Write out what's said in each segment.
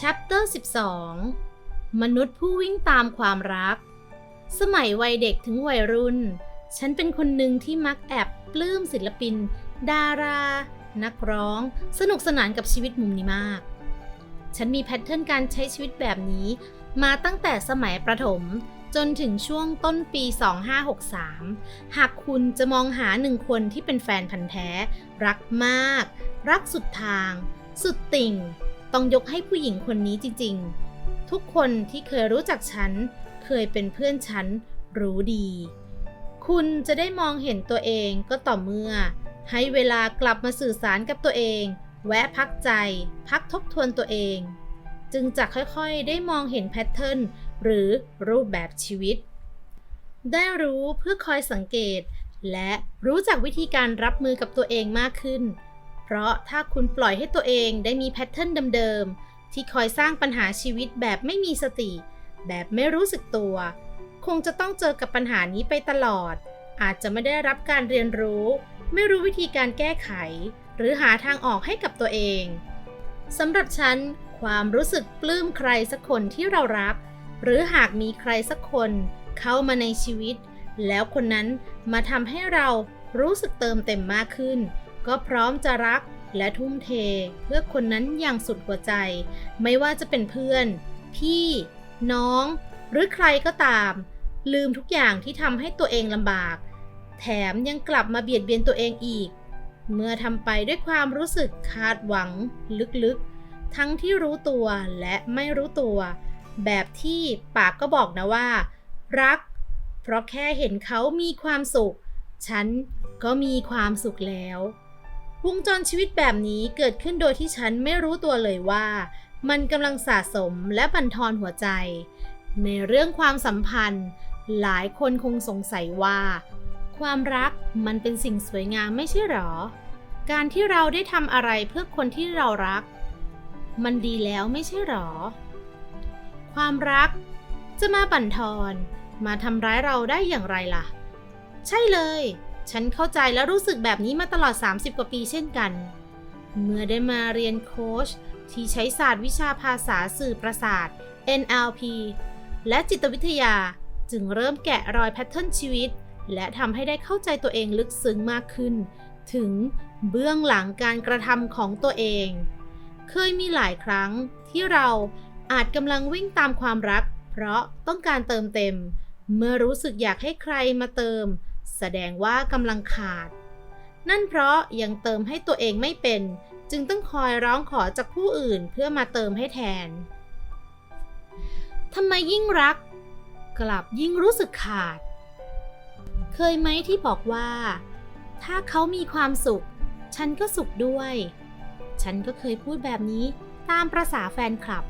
Chapter 12 มนุษย์ผู้วิ่งตามความรัก สมัยวัยเด็กถึงวัยรุ่น ฉันเป็นคนหนึ่งที่มักแอบปลื้มศิลปิน ดารา นักร้อง สนุกสนานกับชีวิตมุมนี้มาก ฉันมีแพทเทิร์นการใช้ชีวิตแบบนี้มาตั้งแต่สมัยประถม จนถึงช่วงต้นปี 2563 หากคุณจะมองหาหนึ่งคนที่เป็นแฟนพันธ์แท้ รักมาก รักสุดทาง สุดติ่ง ต้องยกให้ผู้หญิงคนนี้จริง ๆ ทุกคนที่เคยรู้จักฉัน เคยเป็นเพื่อนฉัน รู้ดี คุณจะได้มองเห็นตัวเองก็ต่อเมื่อ ให้เวลากลับมาสื่อสารกับตัวเอง แวะพักใจ พักทบทวนตัวเอง จึงจะค่อยๆ ได้มองเห็นแพทเทิร์น หรือรูปแบบชีวิต ได้รู้เพื่อคอยสังเกต และรู้จักวิธีการรับมือกับตัวเองมากขึ้น เพราะถ้าคุณปล่อยให้ตัวเองได้มีแพทเทิร์นเดิมๆ ที่คอยสร้างปัญหาชีวิตแบบไม่มีสติ แบบไม่รู้สึกตัว คงจะต้องเจอกับปัญหานี้ไปตลอด อาจจะไม่ได้รับการเรียนรู้ ไม่รู้วิธีการแก้ไข หรือหาทางออกให้กับตัวเองสำหรับฉันความรู้สึกปลื้มใครสักคนที่เรารัก หรือหากมีใครสักคนเข้ามาในชีวิต แล้วคนนั้นมาทำให้เรารู้สึกเติมเต็มมากขึ้น ก็พร้อมจะรักและทุ่มเท เพื่อคนนั้นอย่างสุดหัวใจ ไม่ว่าจะเป็นเพื่อน พี่ น้อง หรือใครก็ตาม ลืมทุกอย่างที่ทำให้ตัวเองลำบาก แถมยังกลับมาเบียดเบียนตัวเองอีก เมื่อทำไปด้วยความรู้สึกคาดหวัง ลึกๆ ทั้งที่รู้ตัวและไม่รู้ตัว แบบที่ปากก็บอกนะว่า รัก เพราะแค่เห็นเขามีความสุข ฉันก็มีความสุขแล้ว วงจรชีวิตแบบนี้เกิดขึ้นโดยที่ฉันไม่รู้ตัวเลยว่า มันกำลังสะสมและบั่นทอนหัวใจ ในเรื่องความสัมพันธ์ หลายคนคงสงสัยว่า ความรักมันเป็นสิ่งสวยงามไม่ใช่หรอ การที่เราได้ทำอะไรเพื่อคนที่เรารัก มันดีแล้วไม่ใช่หรอ ความรัก จะมาบั่นทอน มาทำร้ายเราได้อย่างไรล่ะ ใช่เลย ฉันเข้าใจและรู้สึกแบบนี้มาตลอด 30 กว่าปีเช่นกัน เมื่อได้มาเรียนโค้ชที่ใช้ศาสตร์วิชาภาษาสื่อประสาท NLP และจิตวิทยาจึงเริ่มแกะรอยแพทเทิร์นชีวิต และทำให้ได้เข้าใจตัวเองลึกซึ้งมากขึ้น ถึงเบื้องหลังการกระทำของตัวเอง เคยมีหลายครั้งที่เรา อาจกำลังวิ่งตามความรัก เพราะต้องการเติมเต็ม เมื่อรู้สึกอยากให้ใครมาเติม แสดงว่ากำลังขาด นั่นเพราะยังเติมให้ตัวเองไม่เป็น จึงต้องคอยร้องขอจากผู้อื่นเพื่อมาเติมให้แทนทำไมยิ่งรัก กลับยิ่งรู้สึกขาด เคยไหมที่บอกว่า ถ้าเขามีความสุข ฉันก็สุขด้วย ฉันก็เคยพูดแบบนี้ตามประษาแฟนคลับ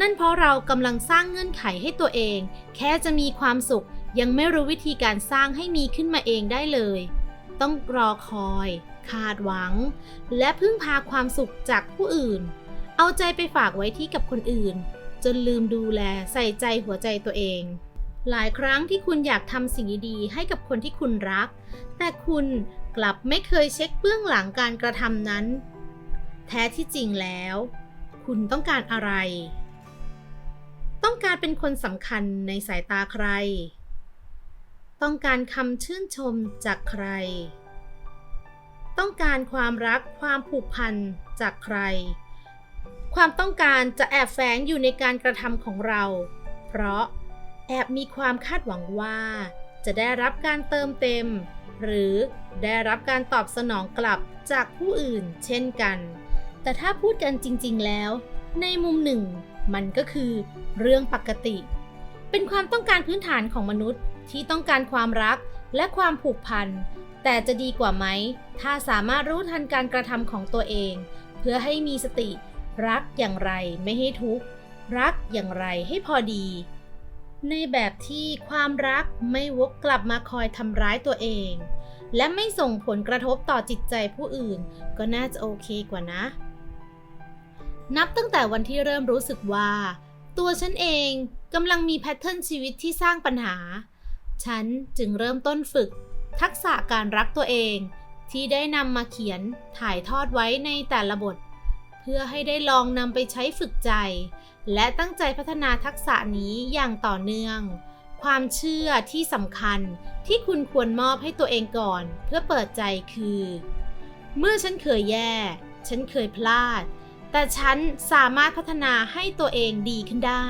นั่นเพราะเรากำลังสร้างเงื่อนไขให้ตัวเอง แค่จะมีความสุขยังไม่รู้วิธีการสร้างให้มีขึ้นมาเองได้เลย ต้องรอคอย คาดหวัง และพึ่งพาความสุขจากผู้อื่น เอาใจไปฝากไว้ที่กับคนอื่น จนลืมดูแลใส่ใจหัวใจตัวเอง หลายครั้งที่คุณอยากทำสิ่งดีๆให้กับคนที่คุณรัก แต่คุณกลับไม่เคยเช็คเบื้องหลังการกระทำนั้น แท้ที่จริงแล้ว คุณต้องการอะไร ต้องการเป็นคนสำคัญในสายตาใคร ต้องการคำชื่นชมจากใคร ต้องการความรักความผูกพันจากใคร ความต้องการจะแอบแฝงอยู่ในการกระทำของเรา เพราะแอบมีความคาดหวังว่า จะได้รับการเติมเต็ม หรือได้รับการตอบสนองกลับจากผู้อื่นเช่นกัน แต่ถ้าพูดกันจริง ๆ แล้ว ในมุมหนึ่ง มันก็คือเรื่องปกติ เป็นความต้องการพื้นฐานของมนุษย์ที่ต้องการความรักและความผูกพัน แต่จะดีกว่าไหม ถ้าสามารถรู้ทันการกระทำของตัวเอง เพื่อให้มีสติ รักอย่างไรไม่ให้ทุกข์ รักอย่างไรให้พอดี ในแบบที่ความรักไม่วกกลับมาคอยทำร้ายตัวเอง และไม่ส่งผลกระทบต่อจิตใจผู้อื่น ก็น่าจะโอเคกว่านะ นับตั้งแต่วันที่เริ่มรู้สึกว่า ตัวฉันเองกำลังมีแพทเทิร์นชีวิตที่สร้างปัญหา ฉันจึงเริ่มต้นฝึก ทักษะการรักตัวเอง ที่ได้นำมาเขียนถ่ายทอดไว้ในแต่ละบท เพื่อให้ได้ลองนำไปใช้ฝึกใจ และตั้งใจพัฒนาทักษะนี้อย่างต่อเนื่อง ความเชื่อที่สำคัญที่คุณควรมอบให้ตัวเองก่อน เพื่อเปิดใจคือ เมื่อฉันเคยแย่ ฉันเคยพลาด แต่ฉันสามารถพัฒนาให้ตัวเองดีขึ้นได้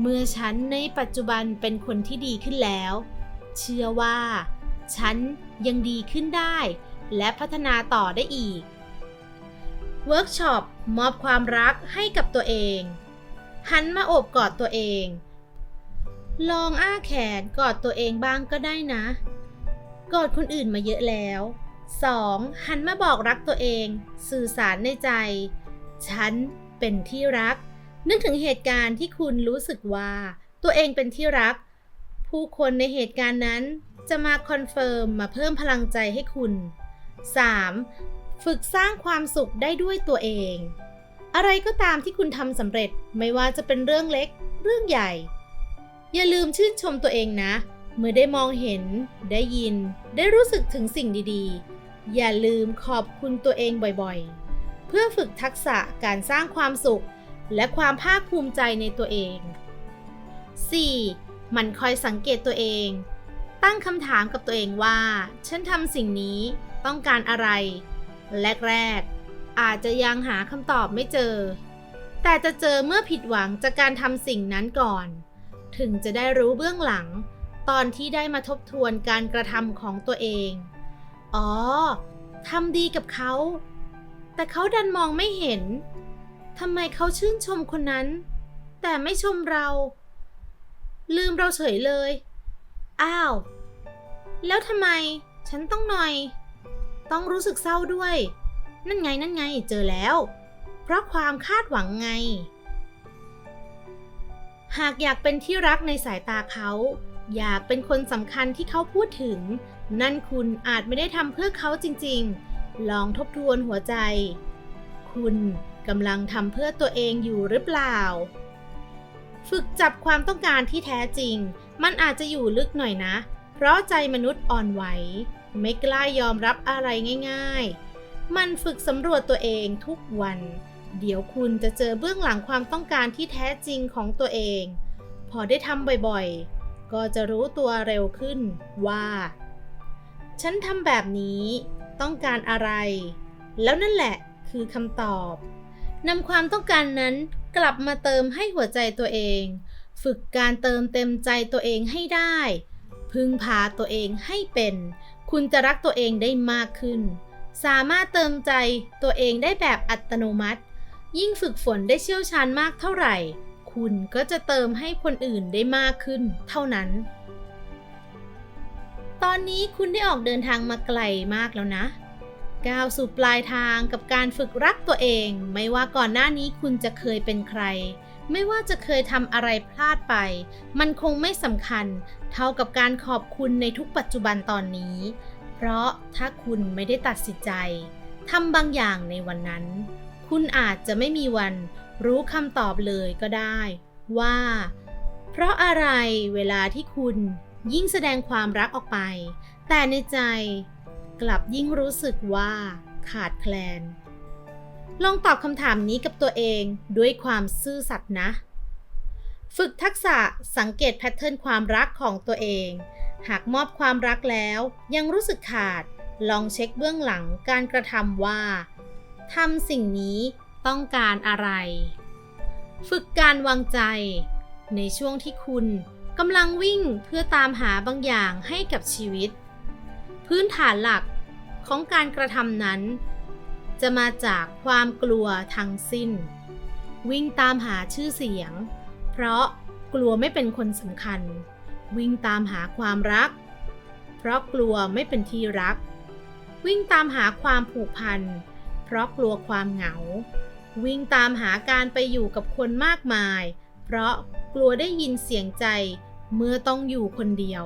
เมื่อฉันในปัจจุบันเป็นคนที่ดีขึ้นแล้ว เชื่อว่า ฉันยังดีขึ้นได้ และพัฒนาต่อได้อีก เวิร์กช็อปมอบความรักให้กับตัวเอง หันมาโอบกอดตัวเอง ลองอ้าแขนกอดตัวเองบ้างก็ได้นะ กอดคนอื่นมาเยอะแล้ว 2. หันมาบอกรักตัวเอง สื่อสารในใจ ฉันเป็นที่รัก นึกถึงเหตุการณ์ที่คุณรู้สึกว่า ตัวเองเป็นที่รัก ผู้คนในเหตุการณ์นั้นจะมาคอนเฟิร์มมาเพิ่มพลังใจให้คุณ 3. ฝึกสร้างความสุขได้ด้วยตัวเอง อะไรก็ตามที่คุณทำสำเร็จไม่ว่าจะเป็นเรื่องเล็ก เรื่องใหญ่ อย่าลืมชื่นชมตัวเองนะ เมื่อได้มองเห็น ได้ยิน ได้รู้สึกถึงสิ่งดีๆ อย่าลืมขอบคุณตัวเองบ่อยๆ พื่อฝึกทักษะการสร้างความสุข และความภาคภูมิใจในตัวเอง 4. มันคอยสังเกตตัวเอง ตั้งคำถามกับตัวเองว่า ฉันทำสิ่งนี้ต้องการอะไร แรกๆ อาจจะยังหาคำตอบไม่เจอ แต่จะเจอเมื่อผิดหวังจากการทำสิ่งนั้นก่อน ถึงจะได้รู้เบื้องหลัง ตอนที่ได้มาทบทวนการกระทำของตัวเอง อ๋อทำดีกับเขา แต่เขาดันมองไม่เห็น ทำไมเขาชื่นชมคนนั้น แต่ไม่ชมเรา ลืมเราเฉยเลย อ้าว แล้วทำไม ฉันต้องหน่อย ต้องรู้สึกเศร้าด้วย นั่นไงนั่นไงเจอแล้ว เพราะความคาดหวังไง หากอยากเป็นที่รักในสายตาเขา อยากเป็นคนสำคัญที่เขาพูดถึง นั่นคุณอาจไม่ได้ทำเพื่อเขาจริง ๆ ลองทบทวนหัวใจ คุณกำลังทำเพื่อตัวเองอยู่หรือเปล่า ฝึกจับความต้องการที่แท้จริง มันอาจจะอยู่ลึกหน่อยนะ เพราะใจมนุษย์อ่อนไหว ไม่กล้ายอมรับอะไรง่ายๆ มันฝึกสำรวจตัวเองทุกวัน เดี๋ยวคุณจะเจอเบื้องหลังความต้องการที่แท้จริงของตัวเอง พอได้ทำบ่อยๆ ก็จะรู้ตัวเร็วขึ้นว่า ฉันทำแบบนี้ ต้องการอะไร แล้วนั่นแหละคือคำตอบนำความต้องการนั้นกลับมาเติมให้หัวใจตัวเอง ฝึกการเติมเต็มใจตัวเองให้ได้ พึ่งพาตัวเองให้เป็น คุณจะรักตัวเองได้มากขึ้น สามารถเติมใจตัวเองได้แบบอัตโนมัติ ยิ่งฝึกฝนได้เชี่ยวชาญมากเท่าไหร่ คุณก็จะเติมให้คนอื่นได้มากขึ้น เท่านั้น ตอนนี้คุณได้ออกเดินทางมาไกลมากแล้วนะ ก้าวสู่ปลายทางกับการฝึกรักตัวเอง ไม่ว่าก่อนหน้านี้คุณจะเคยเป็นใคร ไม่ว่าจะเคยทำอะไรพลาดไป มันคงไม่สำคัญ เท่ากับการขอบคุณในทุกปัจจุบันตอนนี้ เพราะถ้าคุณไม่ได้ตัดสินใจทำบางอย่างในวันนั้น คุณอาจจะไม่มีวันรู้คำตอบเลยก็ได้ ว่า เพราะอะไรเวลาที่คุณ ยิ่งแสดงความรักออกไป แต่ในใจกลับยิ่งรู้สึกว่าขาดแคลน ลองตอบคำถามนี้กับตัวเองด้วยความซื่อสัตย์นะ ฝึกทักษะสังเกตแพทเทิร์นความรักของตัวเอง หากมอบความรักแล้วยังรู้สึกขาด ลองเช็คเบื้องหลังการกระทำว่าทำสิ่งนี้ต้องการอะไร ฝึกการวางใจ ในช่วงที่คุณ กำลังวิ่งเพื่อตามหาบางอย่างให้กับชีวิต พื้นฐานหลักของการกระทำนั้น จะมาจากความกลัวทั้งสิ้น วิ่งตามหาชื่อเสียง เพราะกลัวไม่เป็นคนสำคัญ วิ่งตามหาความรัก เพราะกลัวไม่เป็นที่รัก วิ่งตามหาความผูกพัน เพราะกลัวความเหงา วิ่งตามหาการไปอยู่กับคนมากมาย เพราะกลัวได้ยินเสียงใจ เมื่อต้องอยู่คนเดียว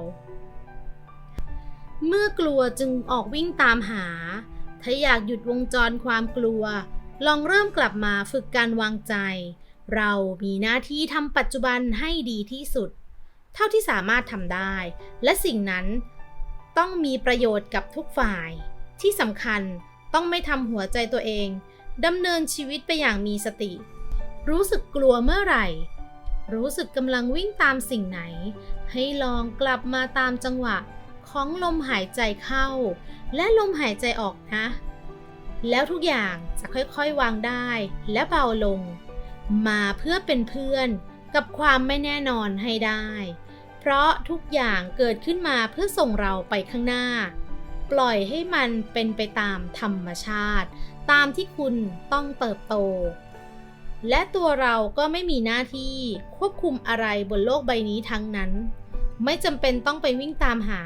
เมื่อกลัวจึงออกวิ่งตามหา ถ้าอยากหยุดวงจรความกลัว ลองเริ่มกลับมาฝึกการวางใจ เรามีหน้าที่ทำปัจจุบันให้ดีที่สุด เท่าที่สามารถทำได้ และสิ่งนั้นต้องมีประโยชน์กับทุกฝ่าย ที่สำคัญต้องไม่ทำหัวใจตัวเองดำเนินชีวิตไปอย่างมีสติ รู้สึกกลัวเมื่อไหร่ รู้สึกกำลังวิ่งตามสิ่งไหน ให้ลองกลับมาตามจังหวะของลมหายใจเข้า และลมหายใจออกนะ แล้วทุกอย่างจะค่อยๆวางได้และเบาลง มาเพื่อเป็นเพื่อนกับความไม่แน่นอนให้ได้ เพราะทุกอย่างเกิดขึ้นมาเพื่อส่งเราไปข้างหน้า ปล่อยให้มันเป็นไปตามธรรมชาติ ตามที่คุณต้องเติบโต และตัวเราก็ไม่มีหน้าที่ควบคุมอะไรบนโลกใบนี้ทั้งนั้น ไม่จำเป็นต้องไปวิ่งตามหา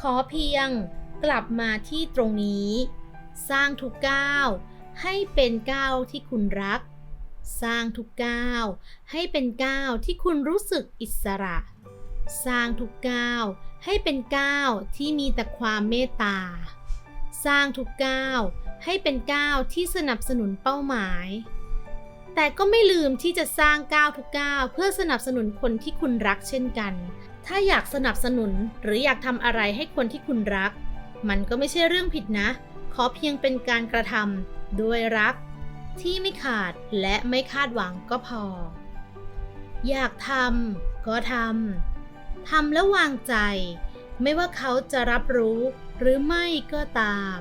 ขอเพียงกลับมาที่ตรงนี้ สร้างทุกก้าว ให้เป็นก้าวที่คุณรัก สร้างทุกก้าว ให้เป็นก้าวที่คุณรู้สึกอิสระ สร้างทุกก้าว ให้เป็นก้าวที่มีแต่ความเมตตา สร้างทุกก้าว ให้เป็นก้าวที่สนับสนุนเป้าหมาย แต่ก็ไม่ลืมที่จะสร้างก้าวทุกก้าวเพื่อสนับสนุนคนที่คุณรักเช่นกัน ถ้าอยากสนับสนุนหรืออยากทำอะไรให้คนที่คุณรัก มันก็ไม่ใช่เรื่องผิดนะ ขอเพียงเป็นการกระทำด้วยรัก ที่ไม่ขาดและไม่คาดหวังก็พอ อยากทำก็ทำทำแล้ววางใจ ไม่ว่าเขาจะรับรู้หรือไม่ก็ตาม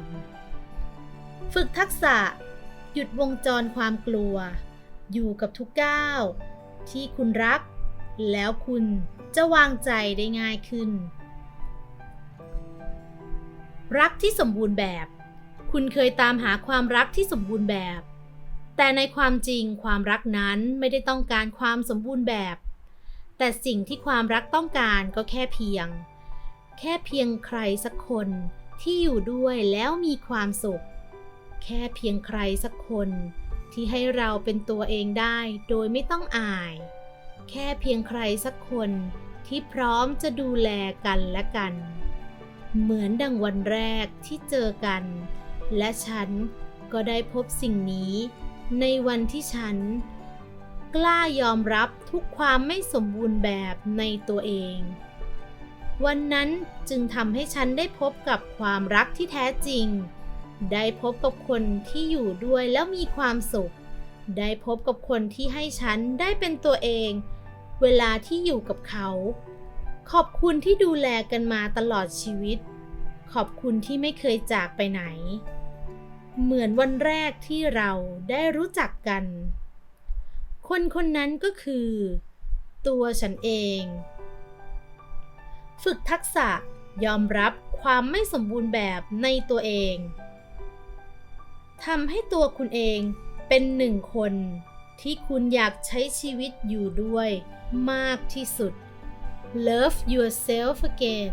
ฝึกทักษะ หยุดวงจรความกลัว อยู่กับทุกก้าวที่คุณรัก แล้วคุณจะวางใจได้ง่ายขึ้น รักที่สมบูรณ์แบบ คุณเคยตามหาความรักที่สมบูรณ์แบบ แต่ในความจริงความรักนั้นไม่ได้ต้องการความสมบูรณ์แบบ แต่สิ่งที่ความรักต้องการก็แค่เพียง แค่เพียงใครสักคนที่อยู่ด้วยแล้วมีความสุข แค่เพียงใครสักคน ที่ให้เราเป็นตัวเองได้โดยไม่ต้องอาย แค่เพียงใครสักคนที่พร้อมจะดูแลกันและกัน เหมือนดังวันแรกที่เจอกัน และฉันก็ได้พบสิ่งนี้ ในวันที่ฉัน กล้ายอมรับทุกความไม่สมบูรณ์แบบในตัวเอง วันนั้นจึงทำให้ฉันได้พบกับความรักที่แท้จริง ได้พบกับคนที่อยู่ด้วยแล้วมีความสุข ได้พบกับคนที่ให้ฉันได้เป็นตัวเอง เวลาที่อยู่กับเขา ขอบคุณที่ดูแลกันมาตลอดชีวิต ขอบคุณที่ไม่เคยจากไปไหน เหมือนวันแรกที่เราได้รู้จักกัน คนคนนั้นก็คือ ตัวฉันเอง ฝึกทักษะยอมรับความไม่สมบูรณ์แบบในตัวเอง ทำให้ตัวคุณเองเป็นหนึ่งคนที่คุณอยากใช้ชีวิตอยู่ด้วยมากที่สุด Love yourself again